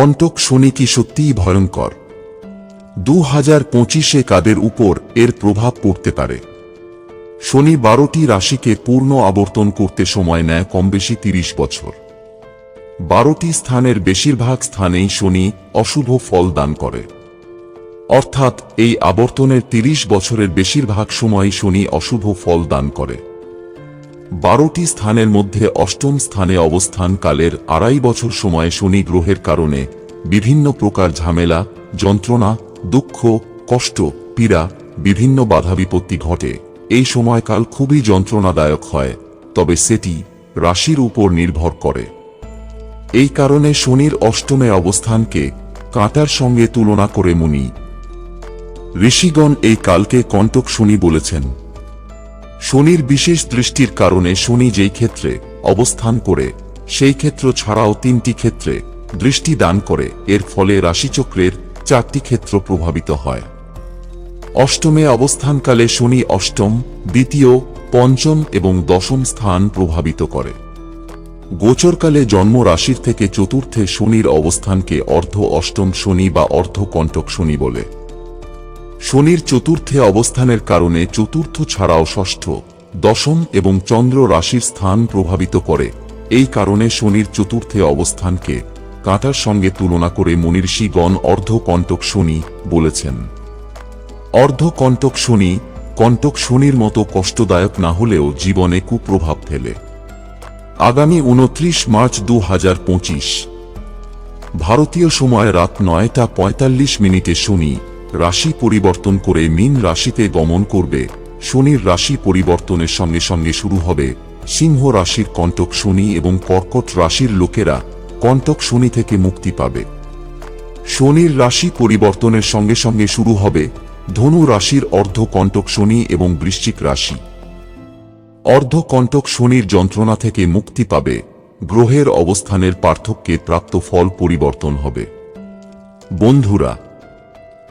কণ্টক শনি কি সত্যিই ভয়ঙ্কর। দু হাজার পঁচিশে কাদের উপর এর প্রভাব পড়তে পারে। শনি বারোটি রাশিকে পূর্ণ আবর্তন করতে সময় নেয় কমবেশি তিরিশ বছর। বারোটি স্থানের বেশিরভাগ স্থানেই শনি অশুভ ফল দান করে। অর্থাৎ এই আবর্তনের তিরিশ বছরের বেশিরভাগ সময়ই শনি অশুভ ফল দান করে। বারোটি স্থানের মধ্যে অষ্টম স্থানে অবস্থান কালের আড়াই বছর সময়ে শনি গ্রহের কারণে বিভিন্ন প্রকার ঝামেলা, যন্ত্রণা, দুঃখ, কষ্ট, পীড়া, বিভিন্ন বাধা বিপত্তি ঘটে। এই সময়কাল খুবই যন্ত্রণাদায়ক হয়, তবে সেটি রাশির উপর নির্ভর করে। এই কারণে শনির অষ্টমে অবস্থানকে কাঁটার সঙ্গে তুলনা করে মুনি। ঋষিগণ এই কালকে কণ্টক শনি বলেছেন। শনির বিশেষ দৃষ্টির কারণে শনি যেই ক্ষেত্রে অবস্থান করে, সেই ক্ষেত্র ছাড়াও তিনটি ক্ষেত্রে দৃষ্টি দান করে। এর ফলে রাশিচক্রের চারটি ক্ষেত্র প্রভাবিত হয়। অষ্টমে অবস্থানকালে শনি অষ্টম, দ্বিতীয়, পঞ্চম এবং দশম স্থান প্রভাবিত করে। গোচরকালে জন্ম রাশির থেকে চতুর্থে শনির অবস্থানকে অর্ধ অষ্টম শনি বা অর্ধ কণ্টক শনি বলে। শনির চতুর্থে অবস্থানের কারণে চতুর্থ ছাড়াও ষষ্ঠ, দশম এবং চন্দ্র রাশির স্থান প্রভাবিত করে। এই কারণে শনির চতুর্থে অবস্থানকে কাঁটার সঙ্গে তুলনা করে মনীষীগণ অর্ধ কণ্টক শনি বলেছেন। অর্ধকণ্টক শনি, কণ্টক শনির মতো কষ্টদায়ক না হলেও জীবনে কুপ্রভাব ফেলে। আগামী উনত্রিশ মার্চ দু ভারতীয় সময় রাত নয়টা পঁয়তাল্লিশ মিনিটে শনি রাশি পরিবর্তন করে মিন রাশিতে গমন করবে। শনির রাশি পরিবর্তনের সঙ্গে সঙ্গে শুরু হবে। সিংহ রাশির কণ্টক শনি এবং কর্কট রাশির লোকেরা কণ্টক শনি থেকে মুক্তি পাবে। শনির রাশি পরিবর্তনের সঙ্গে সঙ্গে শুরু হবে। ধনু রাশির অর্ধ কণ্টক শনি এবং বৃশ্চিক রাশি। অর্ধকণ্টক শনির যন্ত্রণা থেকে মুক্তি পাবে। গ্রহের অবস্থানের পার্থক্যে প্রাপ্ত ফল পরিবর্তন হবে। বন্ধুরা